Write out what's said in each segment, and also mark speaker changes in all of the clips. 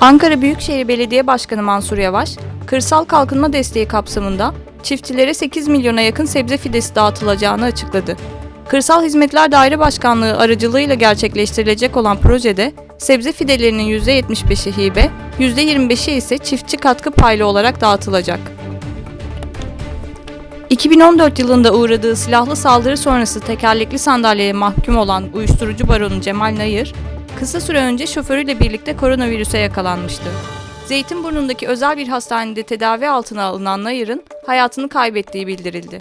Speaker 1: Ankara Büyükşehir Belediye Başkanı Mansur Yavaş, kırsal kalkınma desteği kapsamında çiftçilere 8 milyona yakın sebze fidesi dağıtılacağını açıkladı. Kırsal Hizmetler Daire Başkanlığı aracılığıyla gerçekleştirilecek olan projede sebze fidelerinin %75'i hibe, %25'i ise çiftçi katkı paylı olarak dağıtılacak. 2014 yılında uğradığı silahlı saldırı sonrası tekerlekli sandalyeye mahkum olan uyuşturucu baronu Cemal Nayır, kısa süre önce şoförüyle birlikte koronavirüse yakalanmıştı. Zeytinburnu'ndaki özel bir hastanede tedavi altına alınan Nayır'ın hayatını kaybettiği bildirildi.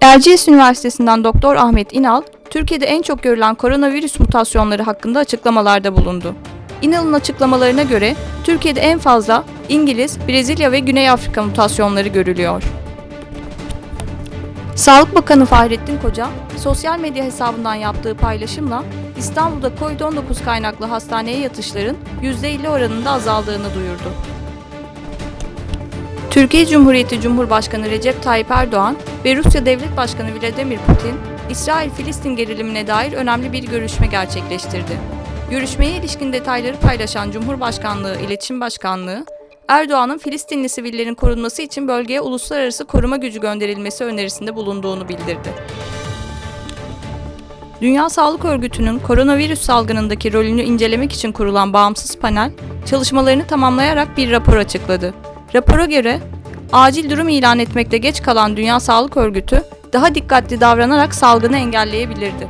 Speaker 1: Erciyes Üniversitesi'nden Doktor Ahmet İnal, Türkiye'de en çok görülen koronavirüs mutasyonları hakkında açıklamalarda bulundu. İnal'ın açıklamalarına göre Türkiye'de en fazla İngiliz, Brezilya ve Güney Afrika mutasyonları görülüyor. Sağlık Bakanı Fahrettin Koca, sosyal medya hesabından yaptığı paylaşımla İstanbul'da COVID-19 kaynaklı hastaneye yatışların %50 oranında azaldığını duyurdu. Türkiye Cumhuriyeti Cumhurbaşkanı Recep Tayyip Erdoğan ve Rusya Devlet Başkanı Vladimir Putin, İsrail-Filistin gerilimine dair önemli bir görüşme gerçekleştirdi. Görüşmeye ilişkin detayları paylaşan Cumhurbaşkanlığı İletişim Başkanlığı, Erdoğan'ın Filistinli sivillerin korunması için bölgeye uluslararası koruma gücü gönderilmesi önerisinde bulunduğunu bildirdi. Dünya Sağlık Örgütü'nün koronavirüs salgınındaki rolünü incelemek için kurulan bağımsız panel, çalışmalarını tamamlayarak bir rapor açıkladı. Rapora göre, acil durum ilan etmekte geç kalan Dünya Sağlık Örgütü, daha dikkatli davranarak salgını engelleyebilirdi.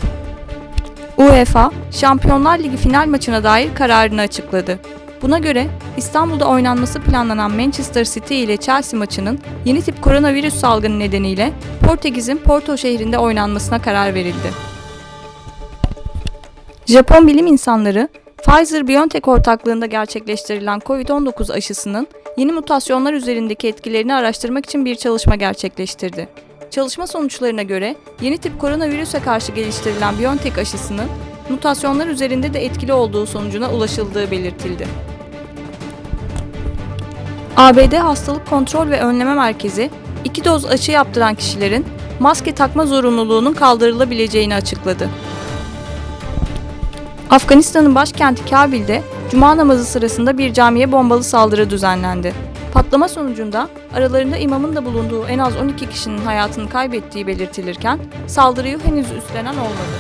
Speaker 1: UEFA, Şampiyonlar Ligi final maçına dair kararını açıkladı. Buna göre İstanbul'da oynanması planlanan Manchester City ile Chelsea maçının yeni tip koronavirüs salgını nedeniyle Portekiz'in Porto şehrinde oynanmasına karar verildi. Japon bilim insanları Pfizer-BioNTech ortaklığında gerçekleştirilen COVID-19 aşısının yeni mutasyonlar üzerindeki etkilerini araştırmak için bir çalışma gerçekleştirdi. Çalışma sonuçlarına göre yeni tip koronavirüse karşı geliştirilen BioNTech aşısının mutasyonlar üzerinde de etkili olduğu sonucuna ulaşıldığı belirtildi. ABD Hastalık Kontrol ve Önleme Merkezi, iki doz aşı yaptıran kişilerin maske takma zorunluluğunun kaldırılabileceğini açıkladı. Afganistan'ın başkenti Kabil'de cuma namazı sırasında bir camiye bombalı saldırı düzenlendi. Patlama sonucunda aralarında imamın da bulunduğu en az 12 kişinin hayatını kaybettiği belirtilirken saldırıyı henüz üstlenen olmadı.